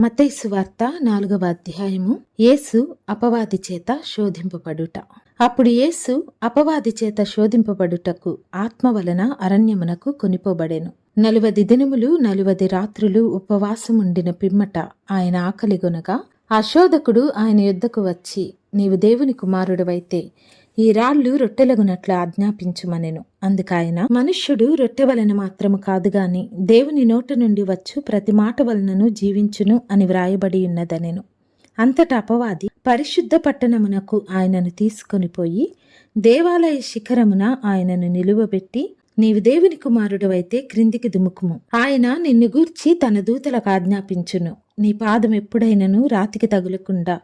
మతైసు వార్త నాలుగవ అధ్యాయము. యేసు అపవాది చేత శోధింపబడుట. అప్పుడు యేసు అపవాది చేత శోధింపబడుటకు ఆత్మ వలన అరణ్యమునకు కొనిపోబడెను. నలువది దినములు నలువది రాత్రులు ఉపవాసముండిన పిమ్మట ఆయన ఆకలిగొనగా ఆ శోధకుడు ఆయన యుద్ధకు వచ్చి నీవు దేవుని కుమారుడవైతే ఈ రాళ్ళు రొట్టెలగునట్లు ఆజ్ఞాపించుమనెను. అందుకాయన మనుష్యుడు రొట్టె వలన మాత్రము కాదు గాని దేవుని నోట నుండి వచ్చు ప్రతి మాట వలనను జీవించును అని వ్రాయబడి ఉన్నదనెను. అంతటా అపవాది పరిశుద్ధ పట్టణమునకు ఆయనను తీసుకొని పోయి దేవాలయ శిఖరమున ఆయనను నిలువబెట్టి నీవు దేవుని కుమారుడువైతే క్రిందికి దుముకుము ఆయన నిన్ను గూర్చి తన దూతలకు ఆజ్ఞాపించును. నీ పాదం ఎప్పుడైనను రాతికి తగులకుండా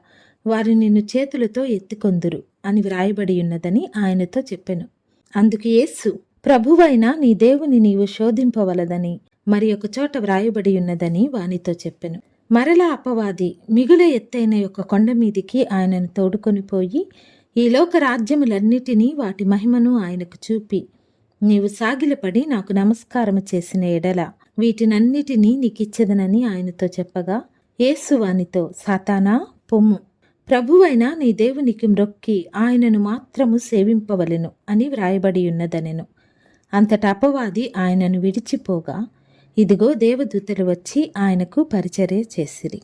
వారు నిన్ను చేతులతో ఎత్తుకొందురు అని వ్రాయబడి ఉన్నదని ఆయనతో చెప్పెను. అందుకు యేసు ప్రభువైన నీ దేవుని నీవు శోధింపవలదని మరి ఒక చోట వ్రాయబడి ఉన్నదని వానితో చెప్పెను. మరలా అపవాది మిగుల ఎత్తైన యొక్క కొండ మీదికి ఆయనను తోడుకొని పోయి ఈ లోక రాజ్యములన్నిటినీ వాటి మహిమను ఆయనకు చూపి నీవు సాగిలపడి నాకు నమస్కారము చేసిన ఎడల వీటినన్నిటినీ నీకిచ్చెదనని ఆయనతో చెప్పగా యేసు వానితో సాతానా పొమ్ము ప్రభువైన నీ దేవునికి మ్రొక్కి ఆయనను మాత్రము సేవింపవలెను అని వ్రాయబడి ఉన్నదనెను. అంతటా అపవాది ఆయనను విడిచిపోగా ఇదిగో దేవదూతలు వచ్చి ఆయనకు పరిచర్య చేసిరి.